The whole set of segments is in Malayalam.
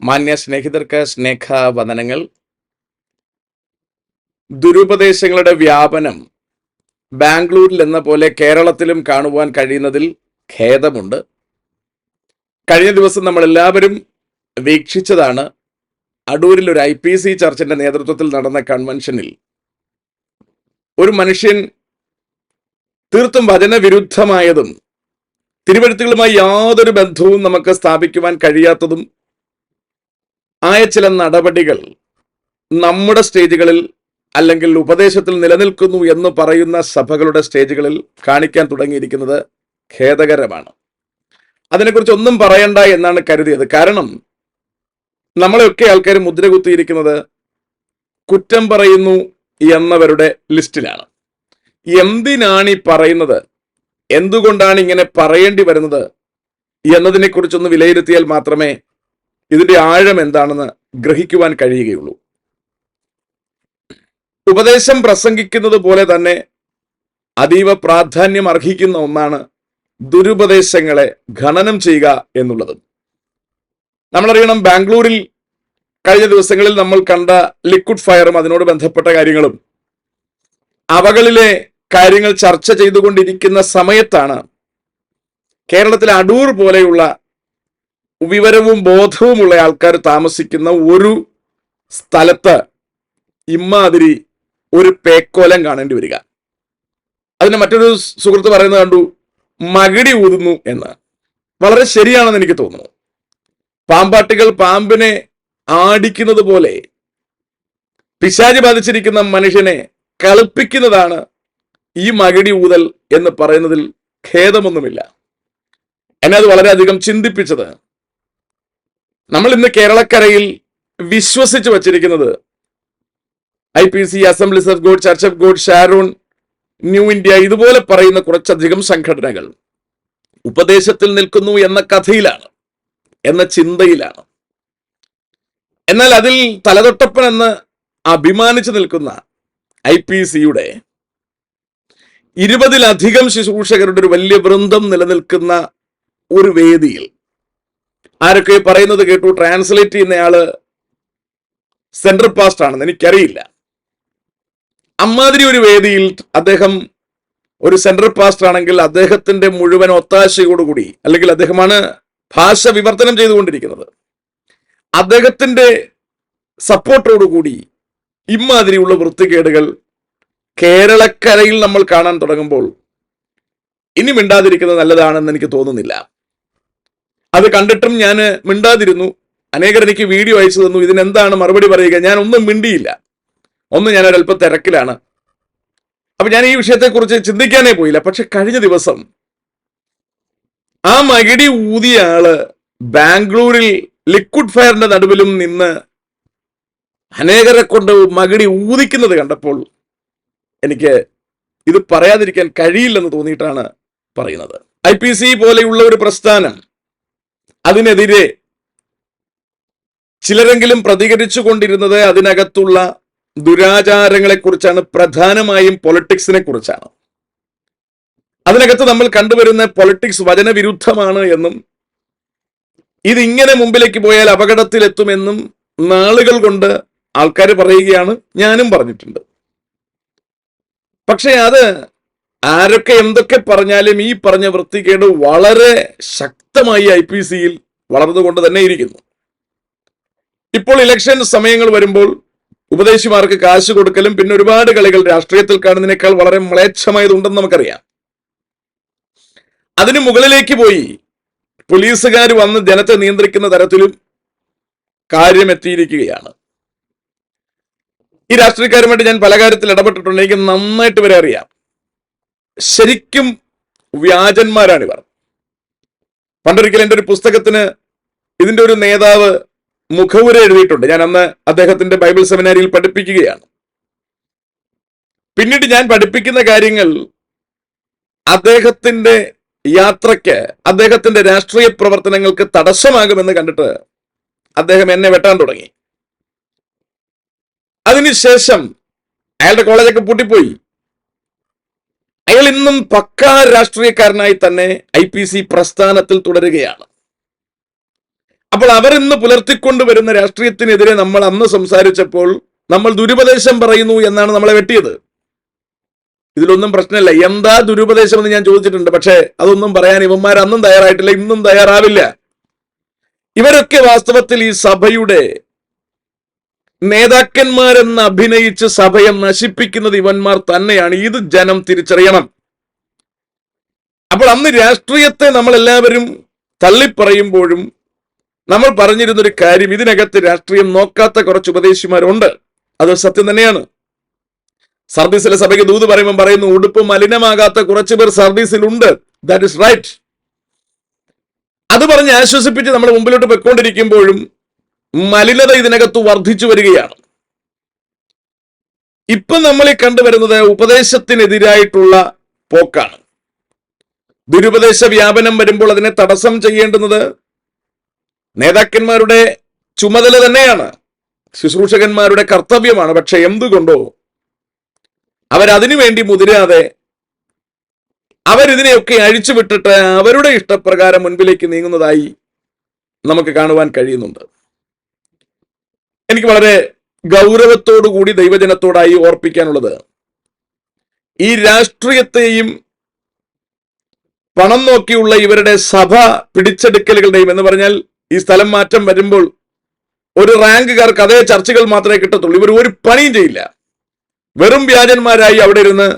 മാന്യ സ്നേഹിതർക്ക് സ്നേഹ വന്ദനങ്ങൾ ദുരുപദേശങ്ങളുടെ വ്യാപനം ബാംഗ്ലൂരിൽ എന്ന പോലെ കേരളത്തിലും കാണുവാൻ കഴിയുന്നതിൽ ഖേദമുണ്ട്. കഴിഞ്ഞ ദിവസം നമ്മൾ എല്ലാവരും വീക്ഷിച്ചതാണ് അടൂരിൽ ഒരു ഐ പി സി ചർച്ചിന്റെ നേതൃത്വത്തിൽ നടന്ന കൺവെൻഷനിൽ. ഒരു മനുഷ്യൻ തീർത്തും വചനവിരുദ്ധമായതും തിരുവഴുത്തുകളുമായി യാതൊരു ബന്ധവും നമുക്ക് സ്ഥാപിക്കുവാൻ കഴിയാത്തതും ആയ ചില നടപടികൾ നമ്മുടെ സ്റ്റേജുകളിൽ അല്ലെങ്കിൽ ഉപദേശത്തിൽ നിലനിൽക്കുന്നു എന്ന് പറയുന്ന സഭകളുടെ സ്റ്റേജുകളിൽ കാണിക്കാൻ തുടങ്ങിയിരിക്കുന്നത് ഖേദകരമാണ്. അതിനെക്കുറിച്ച് ഒന്നും പറയണ്ട എന്നാണ് കരുതിയത്. കാരണം നമ്മളെയൊക്കെ ആൾക്കാർ മുദ്ര കുത്തിയിരിക്കുന്നത് കുറ്റം പറയുന്നു എന്നവരുടെ ലിസ്റ്റിലാണ്. എന്തിനാണ് ഈ പറയുന്നത്? എന്തുകൊണ്ടാണ് ഇങ്ങനെ പറയേണ്ടി വരുന്നത്? എന്നതിനെക്കുറിച്ചൊന്ന് വിലയിരുത്തിയാൽ മാത്രമേ ഇതിന്റെ ആഴം എന്താണെന്ന് ഗ്രഹിക്കുവാൻ കഴിയുകയുള്ളൂ. ഉപദേശം പ്രസംഗിക്കുന്നത് പോലെ തന്നെ അതീവ പ്രാധാന്യം അർഹിക്കുന്ന ഒന്നാണ് ദുരുപദേശങ്ങളെ ഖനനം ചെയ്യുക എന്നുള്ളത്. നമ്മളറിയണം ബാംഗ്ലൂരിൽ കഴിഞ്ഞ ദിവസങ്ങളിൽ നമ്മൾ കണ്ട ലിക്വിഡ് ഫയറും അതിനോട് ബന്ധപ്പെട്ട കാര്യങ്ങളും. അവകളിലെ കാര്യങ്ങൾ ചർച്ച ചെയ്തുകൊണ്ടിരിക്കുന്ന സമയത്താണ് കേരളത്തിലെ അടൂർ പോലെയുള്ള വിവരവും ബോധവുമുള്ള ആൾക്കാർ താമസിക്കുന്ന ഒരു സ്ഥലത്ത് ഇമ്മാതിരി ഒരു പേക്കോലം കാണേണ്ടി വരിക. അതിന് മറ്റൊരു സുഹൃത്ത് പറയുന്നത് കണ്ടു മകിടി ഊതുന്നു എന്ന്. വളരെ ശരിയാണെന്ന് എനിക്ക് തോന്നുന്നു. പാമ്പാട്ടികൾ പാമ്പിനെ ആടിക്കുന്നത് പോലെ പിശാചി ബാധിച്ചിരിക്കുന്ന മനുഷ്യനെ കളിപ്പിക്കുന്നതാണ് ഈ മകിടി ഊതൽ എന്ന് പറയുന്നതിൽ ഖേദമൊന്നുമില്ല. എന്നെ അത് വളരെയധികം ചിന്തിപ്പിച്ചത്. നമ്മൾ ഇന്ന് കേരളക്കരയിൽ വിശ്വസിച്ച് വച്ചിരിക്കുന്നത് I P C assemblies of God church of God Sharon New India ഇതുപോലെ പറയുന്ന കുറച്ചധികം സംഘടനകൾ ഉപദേശത്തിൽ നിൽക്കുന്നു എന്ന കഥയിലാണ് എന്ന ചിന്തയിലാണ്. എന്നാൽ അതിൽ തലതൊട്ടപ്പൻ എന്ന് അഭിമാനിച്ചു നിൽക്കുന്ന ഐ പി സിയുടെ ഇരുപതിലധികം ശുശ്രൂഷകരുടെ ഒരു വലിയ വൃന്ദം നിലനിൽക്കുന്ന ഒരു വേദിയിൽ ആരൊക്കെ പറയുന്നത് കേട്ടു? ട്രാൻസ്ലേറ്റ് ചെയ്യുന്നയാൾ സെൻട്രൽ പാസ്റ്റ് ആണെന്ന് എനിക്കറിയില്ല. അമ്മാതിരി ഒരു വേദിയിൽ അദ്ദേഹം ഒരു സെൻട്രൽ പാസ്റ്റ് ആണെങ്കിൽ അദ്ദേഹത്തിന്റെ മുഴുവൻ ഒത്താശയോടുകൂടി അല്ലെങ്കിൽ അദ്ദേഹമാണ് ഭാഷ വിവർത്തനം ചെയ്തുകൊണ്ടിരിക്കുന്നത്. അദ്ദേഹത്തിന്റെ സപ്പോർട്ടോടുകൂടി ഇമ്മാതിരിയുള്ള വൃത്തികേടുകൾ കേരളക്കരയിൽ നമ്മൾ കാണാൻ തുടങ്ങുമ്പോൾ ഇനി മിണ്ടാതിരിക്കുന്നത് നല്ലതാണെന്ന് എനിക്ക് തോന്നുന്നില്ല. അത് കണ്ടിട്ടും ഞാൻ മിണ്ടാതിരുന്നു. അനേകർ എനിക്ക് വീഡിയോ അയച്ചു തന്നു. ഇതിനെന്താണ് മറുപടി പറയുക? ഞാൻ ഒന്നും മിണ്ടിയില്ല. ഒന്നും ഞാൻ ഒരല്പം തിരക്കിലാണ്. അപ്പൊ ഞാൻ ഈ വിഷയത്തെക്കുറിച്ച് ചിന്തിക്കാനേ പോയില്ല. പക്ഷെ കഴിഞ്ഞ ദിവസം ആ മകിടി ഊതിയ ആൾ ബാംഗ്ലൂരിൽ ലിക്വിഡ് ഫയറിന്റെ നടുവിലും നിന്ന് അനേകരെ കൊണ്ട് മകിടി ഊതിക്കുന്നത് കണ്ടപ്പോൾ എനിക്ക് ഇത് പറയാതിരിക്കാൻ കഴിയില്ലെന്ന് തോന്നിയിട്ടാണ് പറയുന്നത്. ഐ പോലെയുള്ള ഒരു പ്രസ്ഥാനം അതിനെതിരെ ചിലരെങ്കിലും പ്രതികരിച്ചു കൊണ്ടിരുന്നത് അതിനകത്തുള്ള ദുരാചാരങ്ങളെ കുറിച്ചാണ് പ്രധാനമായും പൊളിറ്റിക്സിനെ കുറിച്ചാണ്. അതിനകത്ത് നമ്മൾ കണ്ടുവരുന്ന പൊളിറ്റിക്സ് വചനവിരുദ്ധമാണ് എന്നും ഇതിങ്ങനെ മുമ്പിലേക്ക് പോയാൽ അപകടത്തിലെത്തുമെന്നും നാളുകൾ കൊണ്ട് ആൾക്കാർ പറയുകയാണ് ഞാനും പറഞ്ഞിട്ടുണ്ട്. പക്ഷേ അത് ആരൊക്കെ എന്തൊക്കെ പറഞ്ഞാലും ഈ പറഞ്ഞ വൃത്തികേട് വളരെ ശക്തമായി ഐ പി സിയിൽ വളർന്നുകൊണ്ട് തന്നെ ഇരിക്കുന്നു. ഇപ്പോൾ ഇലക്ഷൻ സമയങ്ങൾ വരുമ്പോൾ ഉപദേശിമാർക്ക് കാശ് കൊടുക്കലും പിന്നെ ഒരുപാട് കളികൾ രാഷ്ട്രീയത്തിൽ കാണുന്നതിനേക്കാൾ വളരെ മ്ലേച്ഛമായതുണ്ടെന്ന് നമുക്കറിയാം. അതിനു മുകളിലേക്ക് പോയി പോലീസുകാർ വന്ന് ജനത്തെ നിയന്ത്രിക്കുന്ന തരത്തിലും കാര്യം എത്തിയിരിക്കുകയാണ്. ഈ രാഷ്ട്രീയക്കാരുമായിട്ട് ഞാൻ പല കാര്യത്തിൽ ഇടപെട്ടിട്ടുണ്ട്. എനിക്ക് നന്നായിട്ട് വരെ അറിയാം. ശരിക്കും വ്യാജന്മാരാണിവർ പണ്ടൊരിക്കൽ എന്റെ ഒരു പുസ്തകത്തിന് ഇതിന്റെ ഒരു നേതാവ് മുഖവുര എഴുതിയിട്ടുണ്ട്. ഞാൻ അന്ന് അദ്ദേഹത്തിന്റെ ബൈബിൾ സെമിനാരിയിൽ പഠിപ്പിക്കുകയാണ്. പിന്നീട് ഞാൻ പഠിപ്പിക്കുന്ന കാര്യങ്ങൾ അദ്ദേഹത്തിന്റെ യാത്രയ്ക്ക് അദ്ദേഹത്തിന്റെ രാഷ്ട്രീയ പ്രവർത്തനങ്ങൾക്ക് തടസ്സമാകുമെന്ന് കണ്ടിട്ട് അദ്ദേഹം എന്നെ വെട്ടാൻ തുടങ്ങി. അതിനുശേഷം അയാളുടെ കോളേജൊക്കെ പൂട്ടിപ്പോയി. അയാൾ ഇന്നും പക്കാ രാഷ്ട്രീയക്കാരനായി തന്നെ ഐ പി സി പ്രസ്ഥാനത്തിൽ തുടരുകയാണ്. അപ്പോൾ അവർ ഇന്ന് പുലർത്തിക്കൊണ്ടുവരുന്ന രാഷ്ട്രീയത്തിനെതിരെ നമ്മൾ അന്ന് സംസാരിച്ചപ്പോൾ നമ്മൾ ദുരുപദേശം പറയുന്നു എന്നാണ് നമ്മളെ വെട്ടിയത്. ഇതിലൊന്നും പ്രശ്നമില്ല. എന്താ ദുരുപദേശം എന്ന് ഞാൻ ചോദിച്ചിട്ടുണ്ട്. പക്ഷേ അതൊന്നും പറയാൻ ഇവന്മാർ അന്നും തയ്യാറായിട്ടില്ല. ഇന്നും തയ്യാറാവില്ല. ഇവരൊക്കെ വാസ്തവത്തിൽ ഈ സഭയുടെ നേതാക്കന്മാരെന്ന് അഭിനയിച്ച് സഭയെ നശിപ്പിക്കുന്നത് ഇവന്മാർ തന്നെയാണ്. ഇത് ജനം തിരിച്ചറിയണം. അപ്പോൾ അന്ന് രാഷ്ട്രീയത്തെ നമ്മൾ എല്ലാവരും തള്ളിപ്പറയുമ്പോഴും നമ്മൾ പറഞ്ഞിരുന്നൊരു കാര്യം ഇതിനകത്ത് രാഷ്ട്രീയം നോക്കാത്ത കുറച്ച് ഉപദേശിമാരുണ്ട്. അത് സത്യം തന്നെയാണ്. സർവീസിലെ സഭയ്ക്ക് ദൂത് പറയുമ്പോൾ പറയുന്നു ഉടുപ്പ് മലിനമാകാത്ത കുറച്ച് പേർ സർവീസിലുണ്ട്. ദാറ്റ് ഇസ് റൈറ്റ് അത് പറഞ്ഞ് ആശ്വസിപ്പിച്ച് നമ്മൾ മുമ്പിലോട്ട് പൊയ്ക്കൊണ്ടിരിക്കുമ്പോഴും മലിനത ഇതിനകത്ത് വർദ്ധിച്ചു വരികയാണ്. ഇപ്പൊ നമ്മൾ ഈ കണ്ടുവരുന്നത് ഉപദേശത്തിനെതിരായിട്ടുള്ള പോക്കാണ്. ദുരുപദേശ വ്യാപനം വരുമ്പോൾ അതിനെ തടസ്സം ചെയ്യേണ്ടുന്നത് നേതാക്കന്മാരുടെ ചുമതല തന്നെയാണ്. ശുശ്രൂഷകന്മാരുടെ കർത്തവ്യമാണ്. പക്ഷെ എന്തുകൊണ്ടോ അവരതിനു വേണ്ടി മുതിരാതെ അവരിതിനെയൊക്കെ അഴിച്ചുവിട്ടിട്ട് അവരുടെ ഇഷ്ടപ്രകാരം മുൻപിലേക്ക് നീങ്ങുന്നതായി നമുക്ക് കാണുവാൻ കഴിയുന്നുണ്ട്. എനിക്ക് വളരെ ഗൗരവത്തോടു കൂടി ദൈവജനത്തോടായി ഓർപ്പിക്കാനുള്ളത്. ഈ രാഷ്ട്രീയത്തെയും പണം നോക്കിയുള്ള ഇവരുടെ സഭ പിടിച്ചെടുക്കലുകളുടെയും എന്ന് പറഞ്ഞാൽ ഈ സ്ഥലം മാറ്റം വരുമ്പോൾ ഒരു റാങ്കുകാർക്ക് അതേ ചർച്ചകൾ മാത്രമേ കിട്ടത്തുള്ളൂ. ഇവർ ഒരു പണിയും ചെയ്യില്ല. വെറും വ്യാജന്മാരായി അവിടെ ഇരുന്ന്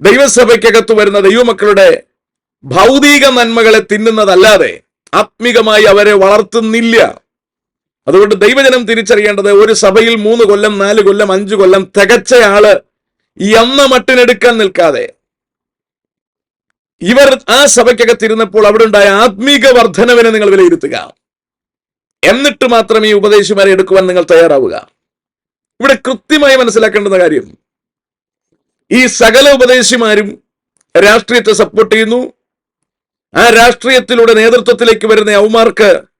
ദൈവസഭയ്ക്കകത്ത് വരുന്ന ദൈവമക്കളുടെ ഭൗതിക നന്മകളെ തിന്നുന്നതല്ലാതെ ആത്മീകമായി അവരെ വളർത്തുന്നില്ല. അതുകൊണ്ട് ദൈവജനം തിരിച്ചറിയേണ്ടത് ഒരു സഭയിൽ മൂന്ന് കൊല്ലം നാല് കൊല്ലം അഞ്ചു കൊല്ലം തികച്ച ആൾ എന്ന മട്ടിനെടുക്കാൻ നിൽക്കാതെ. ഇവർ ആ സഭയ്ക്കകത്തിരുന്നപ്പോൾ അവിടെ ഉണ്ടായ ആത്മീക വർധനവിനെ നിങ്ങൾ വിലയിരുത്തുക. എന്നിട്ട് മാത്രം ഈ ഉപദേശിമാരെ എടുക്കുവാൻ നിങ്ങൾ തയ്യാറാവുക. ഇവിടെ കൃത്യമായി മനസ്സിലാക്കേണ്ടുന്ന കാര്യം. ഈ സകല ഉപദേശിമാരും രാഷ്ട്രീയത്തെ സപ്പോർട്ട് ചെയ്യുന്നു. ആ രാഷ്ട്രീയത്തിലൂടെ നേതൃത്വത്തിലേക്ക് വരുന്ന ഔമാർക്ക്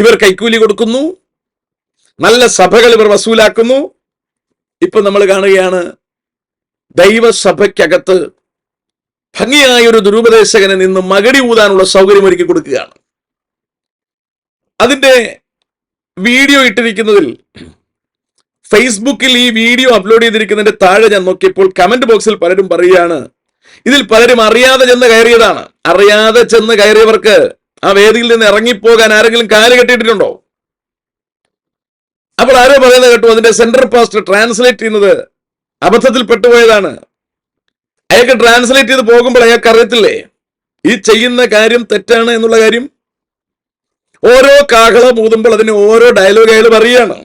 ഇവർ കൈക്കൂലി കൊടുക്കുന്നു. നല്ല സഭകൾ ഇവർ വസൂലാക്കുന്നു. ഇപ്പൊ നമ്മൾ കാണുകയാണ് ദൈവസഭയ്ക്കകത്ത് ഭംഗിയായ ഒരു ദുരുപദേശകനെ നിന്ന് മകടി ഊതാനുള്ള സൗകര്യം ഒരുക്കി കൊടുക്കുകയാണ്. അതിന്റെ വീഡിയോ ഇട്ടിരിക്കുന്നതിൽ ഫേസ്ബുക്കിൽ ഈ വീഡിയോ അപ്ലോഡ് ചെയ്തിരിക്കുന്നതിന്റെ താഴെ ഞാൻ നോക്കിയപ്പോൾ കമന്റ് ബോക്സിൽ പലരും പറയുകയാണ് ഇതിൽ പലരും അറിയാതെ ചെന്ന് കയറിയതാണ്. അറിയാതെ ചെന്ന് കയറിയവർക്ക് ആ വേദിയിൽ നിന്ന് ഇറങ്ങിപ്പോകാൻ ആരെങ്കിലും കാൽ കെട്ടിയിട്ടുണ്ടോ? അപ്പോൾ ആരോ പറയുന്നത് കേട്ടു അതിന്റെ സെൻട്രൽ പാസ്റ്റർ ട്രാൻസ്ലേറ്റ് ചെയ്യുന്നത് അബദ്ധത്തിൽ പെട്ടുപോയതാണ്. അയാൾക്ക് ട്രാൻസ്ലേറ്റ് ചെയ്ത് പോകുമ്പോൾ അയാൾക്ക് അറിയത്തില്ലേ? ഈ ചെയ്യുന്ന കാര്യം തെറ്റാണ് എന്നുള്ള കാര്യം? ഓരോ കാഹളം ഊതുമ്പോൾ അതിന് ഓരോ ഡയലോഗ് അയാൾ പറയുകയാണ്.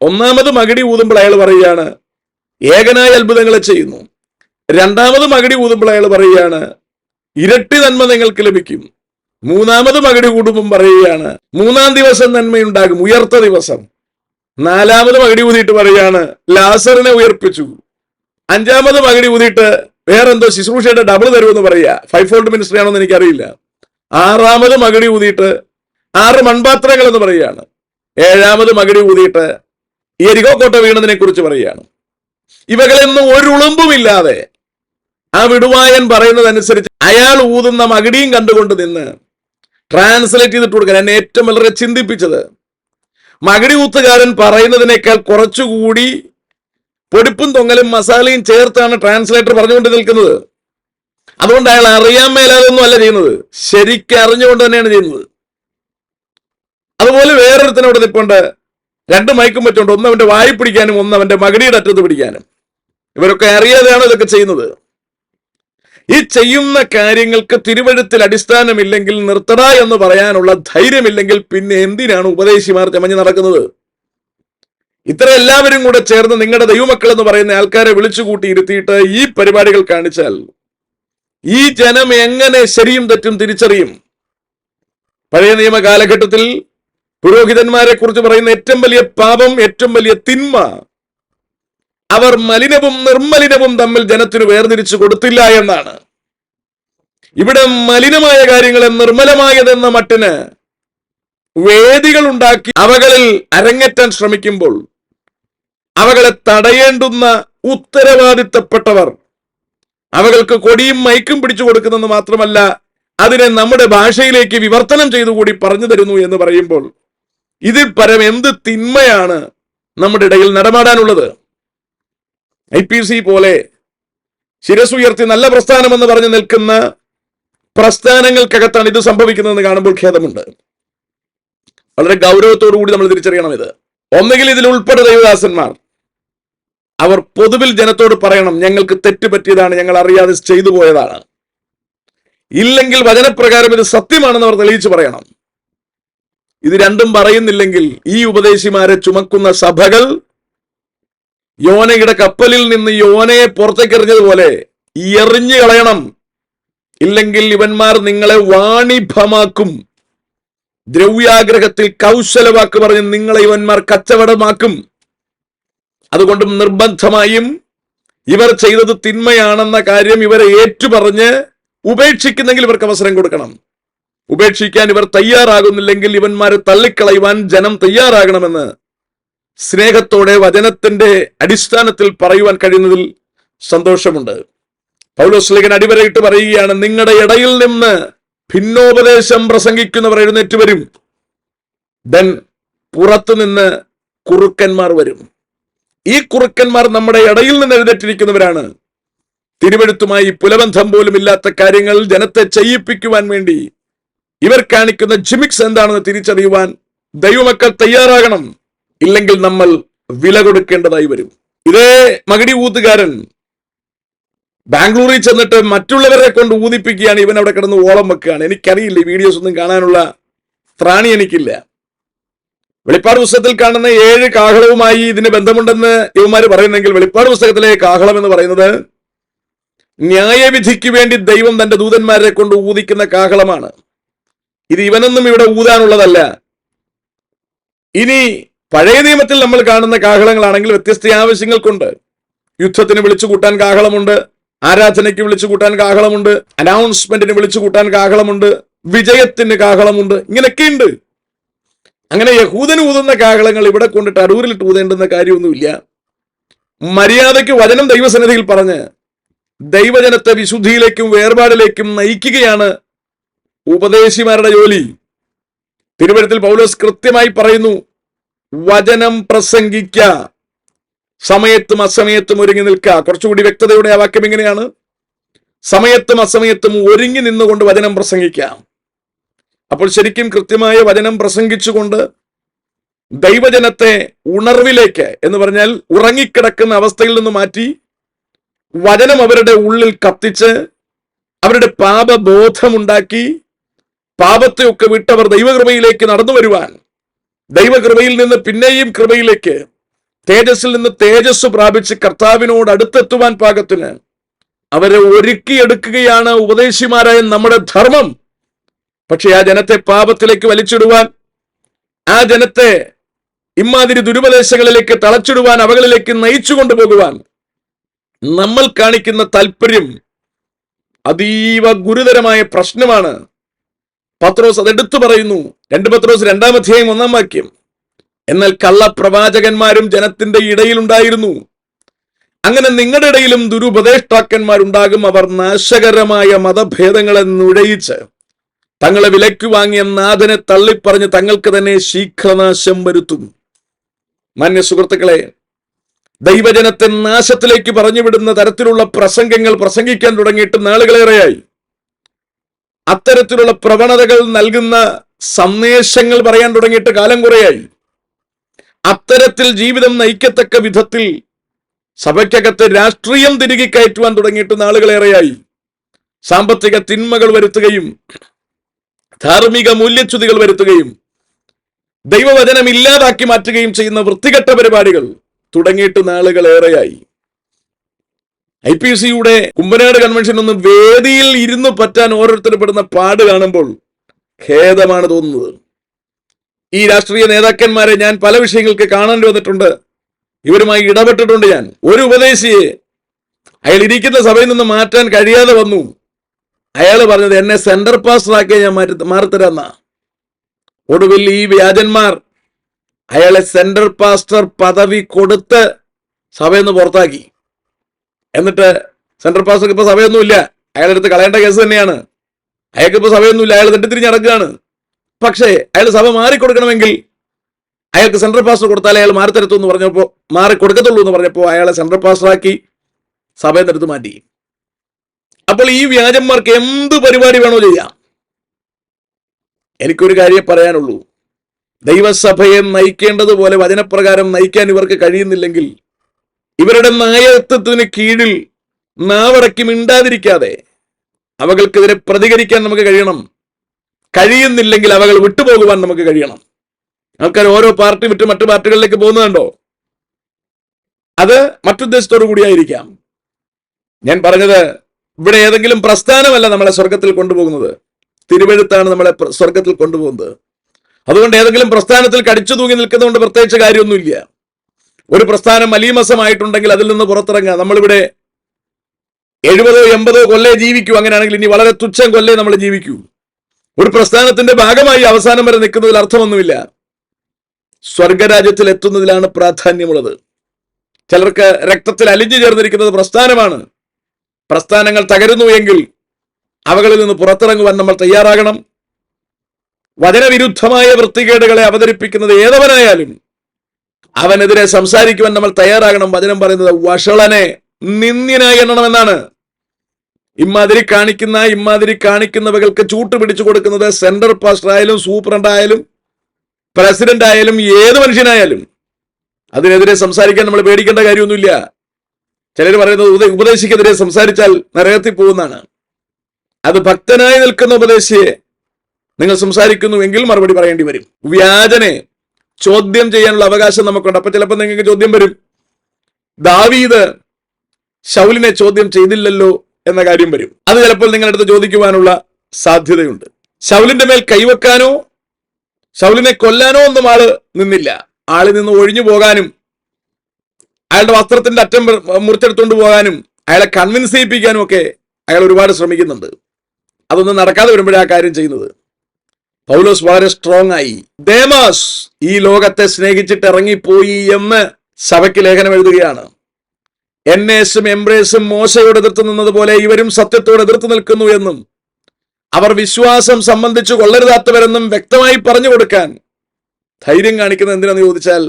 ഒന്നാമത് മകടി ഊതുമ്പോൾ അയാൾ പറയുകയാണ് ഏകനായ അത്ഭുതങ്ങളെ ചെയ്യുന്നു. രണ്ടാമത് മകടി ഊതുമ്പോൾ അയാൾ പറയുകയാണ് ഇരട്ടി നന്മ നിങ്ങൾക്ക് ലഭിക്കും. മൂന്നാമത് മകടി കൂടുമ്പം പറയുകയാണ് മൂന്നാം ദിവസം നന്മയുണ്ടാകും ഉയർത്ത ദിവസം. നാലാമത് മകടി ഊതിയിട്ട് പറയുകയാണ് ലാസറിനെ ഉയർപ്പിച്ചു. അഞ്ചാമത് മകടി ഊതിയിട്ട് വേറെന്തോ ശുശ്രൂഷയുടെ ഡബിൾ തരുമെന്ന് പറയുക. ഫൈവ് ഫോൾഡ് മിനിസ്ട്രി ആണോ എന്ന് എനിക്കറിയില്ല. ആറാമത് മകടി ഊതിയിട്ട് ആറ് മൺപാത്രങ്ങൾ എന്ന് പറയുകയാണ്. ഏഴാമത് മകടി ഊതിയിട്ട് എരികോക്കോട്ട എരികോ കോട്ട വീണതിനെ കുറിച്ച് പറയുകയാണ്. ഇവകളെന്നും ഒരു ഉളുമ്പുമില്ലാതെ ആ വിടുവായൻ പറയുന്നതനുസരിച്ച് അയാൾ ഊതുന്ന മകടിയും കണ്ടുകൊണ്ട് നിന്ന് ട്രാൻസ്ലേറ്റ് ചെയ്തിട്ട് കൊടുക്കാൻ എന്നെ ഏറ്റവും വളരെ ചിന്തിപ്പിച്ചത്. മകടി കൂത്തുകാരൻ പറയുന്നതിനേക്കാൾ കുറച്ചുകൂടി പൊടിപ്പും തൊങ്ങലും മസാലയും ചേർത്താണ് ട്രാൻസ്ലേറ്റർ പറഞ്ഞുകൊണ്ട് നിൽക്കുന്നത്. അതുകൊണ്ട് അയാൾ അറിയാൻ മേലാതൊന്നും അല്ല ചെയ്യുന്നത്. ശരിക്കും അറിഞ്ഞുകൊണ്ട് തന്നെയാണ് ചെയ്യുന്നത്. അതുപോലെ വേറൊരുത്തനോട് നിൽപ്പുണ്ട് രണ്ട് മൈക്കും പറ്റുണ്ട് ഒന്ന് അവന്റെ വായി പിടിക്കാനും ഒന്ന് അവന്റെ മകടിയുടെ അറ്റത്ത് പിടിക്കാനും. ഇവരൊക്കെ അറിയാതെയാണ് ഇതൊക്കെ ചെയ്യുന്നത്? ഈ ചെയ്യുന്ന കാര്യങ്ങൾക്ക് തിരുവഴുത്തിൽ അടിസ്ഥാനമില്ലെങ്കിൽ നിർത്തട എന്ന് പറയാനുള്ള ധൈര്യമില്ലെങ്കിൽ പിന്നെ എന്തിനാണ് ഉപദേശിമാർ ചമഞ്ഞ് നടക്കുന്നത്? ഇത്ര എല്ലാവരും കൂടെ ചേർന്ന് നിങ്ങളുടെ ദൈവമക്കൾ എന്ന് പറയുന്ന ആൾക്കാരെ വിളിച്ചുകൂട്ടി ഇരുത്തിയിട്ട് ഈ പരിപാടികൾ കാണിച്ചാൽ ഈ ജനം എങ്ങനെ ശരിയും തെറ്റും തിരിച്ചറിയും? പഴയ നിയമ കാലഘട്ടത്തിൽ പുരോഹിതന്മാരെ കുറിച്ച് പറയുന്ന ഏറ്റവും വലിയ പാപം ഏറ്റവും വലിയ തിന്മ അവർ മലിനവും നിർമ്മലിനവും തമ്മിൽ ജനത്തിന് വേർതിരിച്ചു കൊടുത്തില്ല എന്നാണ്. ഇവിടെ മലിനമായ കാര്യങ്ങളെ നിർമ്മലമായതെന്ന മട്ടിന് വേദികൾ ഉണ്ടാക്കി അവകളിൽ അരങ്ങേറ്റാൻ ശ്രമിക്കുമ്പോൾ അവകളെ തടയേണ്ടുന്ന ഉത്തരവാദിത്തപ്പെട്ടവർ അവകൾക്ക് കൊടിയും മൈക്കും പിടിച്ചു കൊടുക്കുന്നെന്ന് മാത്രമല്ല അതിനെ നമ്മുടെ ഭാഷയിലേക്ക് വിവർത്തനം ചെയ്തുകൂടി പറഞ്ഞു തരുന്നു എന്ന് പറയുമ്പോൾ ഇതിൽ പരം എന്ത് തിന്മയാണ് നമ്മുടെ ഇടയിൽ നടമാടാനുള്ളത്? ഐ പി സി പോലെ ശിരസുയർത്തി നല്ല പ്രസ്ഥാനമെന്ന് പറഞ്ഞു നിൽക്കുന്ന പ്രസ്ഥാനങ്ങൾക്കകത്താണ് ഇത് സംഭവിക്കുന്നതെന്ന് കാണുമ്പോൾ ഖേദമുണ്ട്. വളരെ ഗൗരവത്തോടു കൂടി നമ്മൾ തിരിച്ചറിയണം ഇത്. ഒന്നുകിൽ ഇതിൽ ഉൾപ്പെടെ ദൈവദാസന്മാർ. അവർ പൊതുവിൽ ജനത്തോട് പറയണം ഞങ്ങൾക്ക് തെറ്റ് പറ്റിയതാണ് ഞങ്ങൾ അറിയാതെ ചെയ്തു പോയതാണ്. ഇല്ലെങ്കിൽ വചനപ്രകാരം ഇത് സത്യമാണെന്ന് അവർ തെളിയിച്ചു പറയണം. ഇത് രണ്ടും പറയുന്നില്ലെങ്കിൽ ഈ ഉപദേശിമാരെ ചുമക്കുന്ന സഭകൾ യോനയുടെ കപ്പലിൽ നിന്ന് യോനയെ പുറത്തേക്ക് എറിഞ്ഞതുപോലെ എറിഞ്ഞു കളയണം. ഇല്ലെങ്കിൽ ഇവന്മാർ നിങ്ങളെ വാണിഭമാക്കും. ദ്രവ്യാഗ്രഹത്തിൽ കൗശലവാക്ക് പറഞ്ഞ് നിങ്ങളെ ഇവന്മാർ കച്ചവടമാക്കും. അതുകൊണ്ട് നിർബന്ധമായും ഇവർ ചെയ്തത് തിന്മയാണെന്ന കാര്യം ഇവരെ ഏറ്റുപറഞ്ഞ് ഉപേക്ഷിക്കുന്നെങ്കിൽ ഇവർക്ക് അവസരം കൊടുക്കണം. ഉപേക്ഷിക്കാൻ ഇവർ തയ്യാറാകുന്നില്ലെങ്കിൽ ഇവന്മാരെ തള്ളിക്കളയുവാൻ ജനം തയ്യാറാകണമെന്ന് സ്നേഹത്തോടെ വചനത്തിന്റെ അടിസ്ഥാനത്തിൽ പറയുവാൻ കഴിയുന്നതിൽ സന്തോഷമുണ്ട്. പൗലോസ്ലികൻ അടിവരയിട്ട് പറയുകയാണ് നിങ്ങളുടെ ഇടയിൽ നിന്ന് ഭിന്നോപദേശം പ്രസംഗിക്കുന്നവർ എഴുന്നേറ്റ് വരും. ദെൻ പുറത്തുനിന്ന് കുറുക്കന്മാർ വരും. ഈ കുറുക്കന്മാർ നമ്മുടെ ഇടയിൽ നിന്ന് എഴുന്നേറ്റിരിക്കുന്നവരാണ്. തിരുവെടുത്തുമായി പുലബന്ധം പോലും ഇല്ലാത്ത കാര്യങ്ങൾ ജനത്തെ ചെയ്യിപ്പിക്കുവാൻ വേണ്ടി ഇവർ കാണിക്കുന്ന ജിമിക്സ് എന്താണെന്ന് തിരിച്ചറിയുവാൻ ദൈവമക്കൾ തയ്യാറാകണം. ഇല്ലെങ്കിൽ നമ്മൾ വില കൊടുക്കേണ്ടതായി വരും. ഇതേ മകടി ഊത്തുകാരൻ ബാംഗ്ലൂരിൽ ചെന്നിട്ട് മറ്റുള്ളവരെ കൊണ്ട് ഊതിപ്പിക്കുകയാണ്. ഇവൻ അവിടെ കിടന്ന് ഓളം വെക്കുകയാണ്. എനിക്കറിയില്ല ഈ വീഡിയോസ് ഒന്നും കാണാനുള്ള ത്രാണി എനിക്കില്ല. വെളിപ്പാട് പുസ്തകത്തിൽ കാണുന്ന ഏഴ് കാഹളവുമായി ഇതിന് ബന്ധമുണ്ടെന്ന് ഇവന്മാർ പറയുന്നെങ്കിൽ വെളിപ്പാട് പുസ്തകത്തിലെ കാഹളം എന്ന് പറയുന്നത് ന്യായവിധിക്ക് വേണ്ടി ദൈവം തന്റെ ദൂതന്മാരെ കൊണ്ട് ഊതിക്കുന്ന കാഹളമാണ്. ഇത് ഇവനൊന്നും ഇവിടെ ഊതാനുള്ളതല്ല. ഇനി പഴയ നിയമത്തിൽ നമ്മൾ കാണുന്ന കാഹളങ്ങളാണെങ്കിൽ വ്യത്യസ്ത ആവശ്യങ്ങൾക്കുണ്ട്. യുദ്ധത്തിന് വിളിച്ചു കൂട്ടാൻ കാഹളമുണ്ട്. ആരാധനയ്ക്ക് വിളിച്ചു കൂട്ടാൻ കാഹളമുണ്ട്. അനൗൺസ്മെന്റിന് വിളിച്ചു കൂട്ടാൻ കാഹളമുണ്ട്. വിജയത്തിന് കാഹളമുണ്ട്. ഇങ്ങനെയൊക്കെയുണ്ട്. അങ്ങനെ യഹൂദന് ഊതുന്ന കാഹളങ്ങൾ ഇവിടെ കൊണ്ടിട്ട് അടൂരിലിട്ട് ഊതേണ്ടുന്ന കാര്യമൊന്നുമില്ല. മര്യാദയ്ക്ക് വചനം ദൈവസന്നിധിയിൽ പറഞ്ഞ് ദൈവജനത്തെ വിശുദ്ധിയിലേക്കും വേർപാടിലേക്കും നയിക്കുകയാണ് ഉപദേശിമാരുടെ ജോലി. തിരുവനന്തപുരത്തിൽ പൗലോസ് കൃത്യമായി പറയുന്നു വചനം പ്രസംഗിക്ക. സമയത്തും അസമയത്തും ഒരുങ്ങി നിൽക്കുക കുറച്ചുകൂടി വ്യക്തതയുടെ ആ വാക്യം എങ്ങനെയാണ് സമയത്തും അസമയത്തും ഒരുങ്ങി നിന്നുകൊണ്ട് വചനം പ്രസംഗിക്കാം. അപ്പോൾ ശരിക്കും കൃത്യമായ വചനം പ്രസംഗിച്ചുകൊണ്ട് ദൈവജനത്തെ ഉണർവിലേക്ക് എന്ന് പറഞ്ഞാൽ ഉറങ്ങിക്കിടക്കുന്ന അവസ്ഥയിൽ നിന്ന് മാറ്റി വചനം അവരുടെ ഉള്ളിൽ കത്തിച്ച് അവരുടെ പാപബോധമുണ്ടാക്കി പാപത്തെയൊക്കെ വിട്ടവർ ദൈവകൃപയിലേക്ക് നടന്നു വരുവാൻ ദൈവകൃപയിൽ നിന്ന് പിന്നെയും കൃപയിലേക്ക് തേജസ്സിൽ നിന്ന് തേജസ് പ്രാപിച്ച് കർത്താവിനോട് അടുത്തെത്തുവാൻ പാകത്തിന് അവരെ ഒരുക്കിയെടുക്കുകയാണ് ഉപദേശിമാരായ നമ്മുടെ ധർമ്മം. പക്ഷെ ആ ജനത്തെ പാപത്തിലേക്ക് വലിച്ചിടുവാൻ ആ ജനത്തെ ഇമ്മാതിരി ദുരുപദേശങ്ങളിലേക്ക് തളച്ചിടുവാൻ അവകളിലേക്ക് നയിച്ചു കൊണ്ടുപോകുവാൻ നമ്മൾ കാണിക്കുന്ന താല്പര്യം അതീവ ഗുരുതരമായ പ്രശ്നമാണ്. പത്രോസ് അതെടുത്തു പറയുന്നു രണ്ട് പത്രോസ് രണ്ടാം അധ്യായം ഒന്നാം വാക്യം. എന്നാൽ കള്ളപ്രവാചകന്മാരും ജനത്തിന്റെ ഇടയിലുണ്ടായിരുന്നു അങ്ങനെ നിങ്ങളുടെ ഇടയിലും ദുരുപദേഷ്ടാക്കന്മാരുണ്ടാകും. അവർ നാശകരമായ മതഭേദങ്ങളെ നുഴയിച്ച് തങ്ങളെ വിലയ്ക്ക് വാങ്ങിയ നാഥനെ തള്ളിപ്പറഞ്ഞ് തങ്ങൾക്ക് തന്നെ ശീഘ്രനാശം വരുത്തും. മാന്യ സുഹൃത്തുക്കളെ ദൈവജനത്തെ നാശത്തിലേക്ക് പറഞ്ഞുവിടുന്ന തരത്തിലുള്ള പ്രസംഗങ്ങൾ പ്രസംഗിക്കാൻ തുടങ്ങിയിട്ട് നാളുകളേറെയായി. അത്തരത്തിലുള്ള പ്രവണതകൾ നൽകുന്ന സന്ദേശങ്ങൾ പറയാൻ തുടങ്ങിയിട്ട് കാലം കുറയായി. അത്തരത്തിൽ ജീവിതം നയിക്കത്തക്ക വിധത്തിൽ സഭയ്ക്കകത്ത് രാഷ്ട്രീയം തിരികെ കയറ്റുവാൻ തുടങ്ങിയിട്ട് നാളുകളേറെയായി. സാമ്പത്തിക തിന്മകൾ വരുത്തുകയും ധാർമ്മിക മൂല്യച്യുതികൾ വരുത്തുകയും ദൈവവചനം ഇല്ലാതാക്കി മാറ്റുകയും ചെയ്യുന്ന വൃത്തികെട്ട പരിപാടികൾ തുടങ്ങിയിട്ട് നാളുകളേറെയായി. ഐ പി സിയുടെ കുമ്പനാട് കൺവെൻഷൻ ഒന്ന് വേദിയിൽ ഇരുന്ന് പറ്റാൻ ഓരോരുത്തർ പെടുന്ന പാട് കാണുമ്പോൾ ഖേദമാണ് തോന്നുന്നത്. ഈ രാഷ്ട്രീയ നേതാക്കന്മാരെ ഞാൻ പല വിഷയങ്ങൾക്ക് കാണേണ്ടി വന്നിട്ടുണ്ട്. ഇവരുമായി ഇടപെട്ടിട്ടുണ്ട് ഞാൻ. ഒരു ഉപദേശിയെ അയാൾ ഇരിക്കുന്ന സഭയിൽ നിന്ന് മാറ്റാൻ കഴിയാതെ വന്നു. അയാൾ പറഞ്ഞത് എന്നെ സെന്റർ പാസ്റ്റർ ആക്കിയ ഞാൻ മാറ്റി മാറിത്തരാന്ന. ഒടുവിൽ ഈ വ്യാജന്മാർ അയാളെ സെന്റർ പാസ്റ്റർ പദവി കൊടുത്ത് സഭയിൽ നിന്ന് പുറത്താക്കി. എന്നിട്ട് സെന്റർ പാസ്റ്റർക്ക് ഇപ്പൊ സഭയൊന്നുമില്ല. അയാളെടുത്ത് കളയേണ്ട കേസ് തന്നെയാണ്. അയാൾക്ക് ഇപ്പൊ സഭയൊന്നുമില്ല അയാൾ തെറ്റിത്തിരിഞ്ഞ് നടക്കുകയാണ് പക്ഷേ അയാൾ സഭ മാറിക്കൊടുക്കണമെങ്കിൽ അയാൾക്ക് സെൻട്രൽ പാസ്റ്റർ കൊടുത്താൽ അയാൾ മാറി തരത്തു എന്ന് പറഞ്ഞപ്പോൾ മാറി കൊടുക്കത്തുള്ളൂ എന്ന് പറഞ്ഞപ്പോൾ അയാളെ സെൻട്രൽ പാസ്റ്ററാക്കി സഭയെ നിരത്ത് മാറ്റി. അപ്പോൾ ഈ വ്യാജന്മാർക്ക് എന്ത് പരിപാടി വേണോ ചെയ്യാം? എനിക്കൊരു കാര്യം പറയാനുള്ളൂ. ദൈവസഭയെ നയിക്കേണ്ടതുപോലെ വചനപ്രകാരം നയിക്കാൻ ഇവർക്ക് കഴിയുന്നില്ലെങ്കിൽ ഇവരുടെ നായകത്വത്തിന് കീഴിൽ നാവടക്കി മിണ്ടാതിരിക്കാതെ അവകൾക്കെതിരെ പ്രതികരിക്കാൻ നമുക്ക് കഴിയണം. കഴിയുന്നില്ലെങ്കിൽ അവകൾ വിട്ടുപോകുവാൻ നമുക്ക് കഴിയണം. ആൾക്കാർ ഓരോ പാർട്ടി വിട്ട് മറ്റു പാർട്ടികളിലേക്ക് പോകുന്നതുണ്ടോ അത് മറ്റുദ്ദേശത്തോടു കൂടിയായിരിക്കാം. ഞാൻ പറഞ്ഞത് ഇവിടെ ഏതെങ്കിലും പ്രസ്ഥാനമല്ല നമ്മളെ സ്വർഗത്തിൽ കൊണ്ടുപോകുന്നത്. തിരുവഴുത്താണ് നമ്മളെ സ്വർഗത്തിൽ കൊണ്ടുപോകുന്നത്. അതുകൊണ്ട് ഏതെങ്കിലും പ്രസ്ഥാനത്തിൽ കടിച്ചു തൂങ്ങി നിൽക്കുന്നതുകൊണ്ട് പ്രത്യേകിച്ച് കാര്യമൊന്നുമില്ല. ഒരു പ്രസ്ഥാനം അലീമസമായിട്ടുണ്ടെങ്കിൽ അതിൽ നിന്ന് പുറത്തിറങ്ങുക. നമ്മളിവിടെ എഴുപതോ എൺപതോ കൊല്ലേ ജീവിക്കൂ. അങ്ങനെയാണെങ്കിൽ ഇനി വളരെ തുച്ഛം കൊല്ലേ നമ്മൾ ജീവിക്കൂ. ഒരു പ്രസ്ഥാനത്തിന്റെ ഭാഗമായി അവസാനം വരെ നിൽക്കുന്നതിൽ അർത്ഥമൊന്നുമില്ല. സ്വർഗരാജ്യത്തിൽ എത്തുന്നതിലാണ് പ്രാധാന്യമുള്ളത്. ചിലർക്ക് രക്തത്തിൽ അലിഞ്ഞു ചേർന്നിരിക്കുന്നത് പ്രസ്ഥാനമാണ്. പ്രസ്ഥാനങ്ങൾ തകരുന്നു എങ്കിൽ അവകളിൽ നിന്ന് പുറത്തിറങ്ങുവാൻ നമ്മൾ തയ്യാറാകണം. വചനവിരുദ്ധമായ വൃത്തികേടുകളെ അവതരിപ്പിക്കുന്നത് ഏതവനായാലും അവനെതിരെ സംസാരിക്കുവാൻ നമ്മൾ തയ്യാറാകണം. വചനം പറയുന്നത് വഷളനെ നിന്ദ്യനായി എണ്ണണമെന്നാണ്. ഇമ്മാതിരി കാണിക്കുന്ന ഇമ്മാതിരി കാണിക്കുന്നവകൾക്ക് ചൂട്ട് പിടിച്ചു കൊടുക്കുന്നത് സെൻട്രൽ പാസ്റ്റർ ആയാലും സൂപ്രണ്ട് ആയാലും പ്രസിഡന്റ് ആയാലും ഏത് മനുഷ്യനായാലും. അതിനെതിരെ സംസാരിക്കാൻ നമ്മൾ പേടിക്കേണ്ട കാര്യമൊന്നുമില്ല. ചിലർ പറയുന്നത് ഉപദേ- ഉപദേശിക്കെതിരെ സംസാരിച്ചാൽ നരകത്തിൽ പോകുന്നതാണ്. അത് ഭക്തനായി നിൽക്കുന്ന ഉപദേശിയെ നിങ്ങൾ സംസാരിക്കുന്നുവെങ്കിൽ മറുപടി പറയേണ്ടി വരും. വ്യാജനെ ചോദ്യം ചെയ്യാനുള്ള അവകാശം നമുക്കുണ്ട്. അപ്പൊ ചിലപ്പോൾ നിങ്ങൾക്ക് ചോദ്യം വരും. ദാവീദ് ശൗലിനെ ചോദ്യം ചെയ്തില്ലല്ലോ എന്ന കാര്യം വരും. അത് ചിലപ്പോൾ നിങ്ങളുടെ അടുത്ത് ചോദിക്കുവാനുള്ള സാധ്യതയുണ്ട്. ശൗലിന്റെ മേൽ കൈവെക്കാനോ ശൗലിനെ കൊല്ലാനോ ഒന്നും ആൾ നിന്നില്ല. ആളിൽ നിന്ന് ഒഴിഞ്ഞു പോകാനും അയാളുടെ വസ്ത്രത്തിന്റെ അറ്റം മുറി- മുറിച്ചെടുത്തുകൊണ്ട് പോകാനും അയാളെ കൺവിൻസ് ചെയ്യിപ്പിക്കാനും ഒക്കെ അയാൾ ഒരുപാട് ശ്രമിക്കുന്നുണ്ട്. അതൊന്നും നടക്കാതെ വരുമ്പോഴാണ് ആ കാര്യം ചെയ്യുന്നത്. പൗലോസ് വളരെ സ്ട്രോങ് ആയി. ദേമാസ് ഈ ലോകത്തെ സ്നേഹിച്ചിട്ട് ഇറങ്ങിപ്പോയി എന്ന് സഭയ്ക്ക് ലേഖനം എഴുതുകയാണ്. എന്നേസും എംബ്രേസും മോശയോട് എതിർത്ത് നിന്നതുപോലെ ഇവരും സത്യത്തോട് എതിർത്ത് നിൽക്കുന്നു എന്നും അവർ വിശ്വാസം സംബന്ധിച്ച് കൊള്ളരുതാത്തവരെന്നും വ്യക്തമായി പറഞ്ഞു കൊടുക്കാൻ ധൈര്യം കാണിക്കുന്നത് എന്തിനാന്ന് ചോദിച്ചാൽ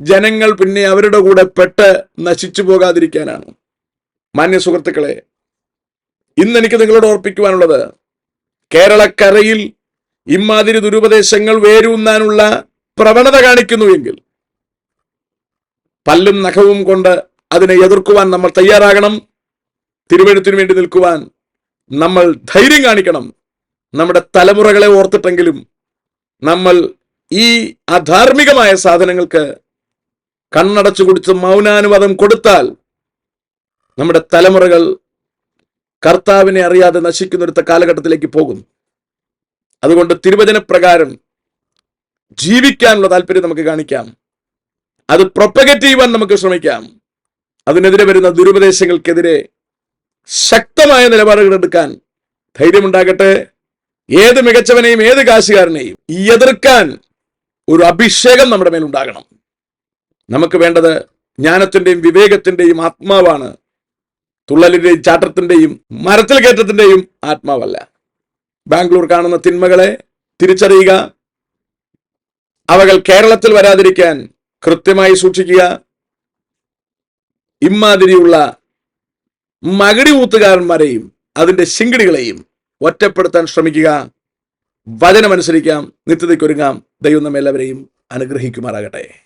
ജനങ്ങൾ പിന്നെ അവരുടെ കൂടെ പെട്ട് നശിച്ചു പോകാതിരിക്കാനാണ്. മാന്യ സുഹൃത്തുക്കളെ ഇന്ന് എനിക്ക് നിങ്ങളോട് ഓർപ്പിക്കുവാനുള്ളത് കേരളക്കരയിൽ ഇമാതിരി ദുരുപദേശങ്ങൾ വേരൂന്നാനുള്ള പ്രവണത കാണിക്കുന്നുവെങ്കിൽ പല്ലും നഖവും കൊണ്ട് അതിനെ എതിർക്കുവാൻ നമ്മൾ തയ്യാറാകണം. തിരുവഴുത്തിനു വേണ്ടി നിൽക്കുവാൻ നമ്മൾ ധൈര്യം കാണിക്കണം. നമ്മുടെ തലമുറകളെ ഓർത്തിട്ടെങ്കിലും നമ്മൾ ഈ അധാർമികമായ സാധനങ്ങൾക്ക് കണ്ണടച്ചു കുടിച്ച് മൗനാനുവാദം കൊടുത്താൽ നമ്മുടെ തലമുറകൾ കർത്താവിനെ അറിയാതെ നശിക്കുന്ന ഒരു കാലഘട്ടത്തിലേക്ക് പോകും. അതുകൊണ്ട് തിരുവചന പ്രകാരം ജീവിക്കാനുള്ള താല്പര്യം നമുക്ക് കാണിക്കാം. അത് പ്രൊപ്പഗറ്റ് ചെയ്യുവാൻ നമുക്ക് ശ്രമിക്കാം. അതിനെതിരെ വരുന്ന ദുരുപദേശങ്ങൾക്കെതിരെ ശക്തമായ നിലപാടുകൾ എടുക്കാൻ ധൈര്യമുണ്ടാകട്ടെ. ഏത് മികച്ചവനെയും ഏത് കാശുകാരനെയും എതിർക്കാൻ ഒരു അഭിഷേകം നമ്മുടെ മേലുണ്ടാകണം നമുക്ക് വേണ്ടത് ജ്ഞാനത്തിന്റെയും വിവേകത്തിന്റെയും ആത്മാവാണ്. തുള്ളലിന്റെയും ചാട്ടത്തിന്റെയും മരത്തിൽ കയറ്റത്തിന്റെയും ആത്മാവല്ല. ബാംഗ്ലൂർ കാണുന്ന തിന്മകളെ തിരിച്ചറിയുക. അവകൾ കേരളത്തിൽ വരാതിരിക്കാൻ കൃത്യമായി സൂക്ഷിക്കുക. ഇമാതിരിയുള്ള മകടി ഊത്തുകാരന്മാരെയും അതിന്റെ ശിങ്കിടികളെയും ഒറ്റപ്പെടുത്താൻ ശ്രമിക്കുക. വചനമനുസരിക്കാം നിത്യതയ്ക്കൊരുങ്ങാം. ദൈവം നമ്മെല്ലാവരെയും അനുഗ്രഹിക്കുമാറാകട്ടെ.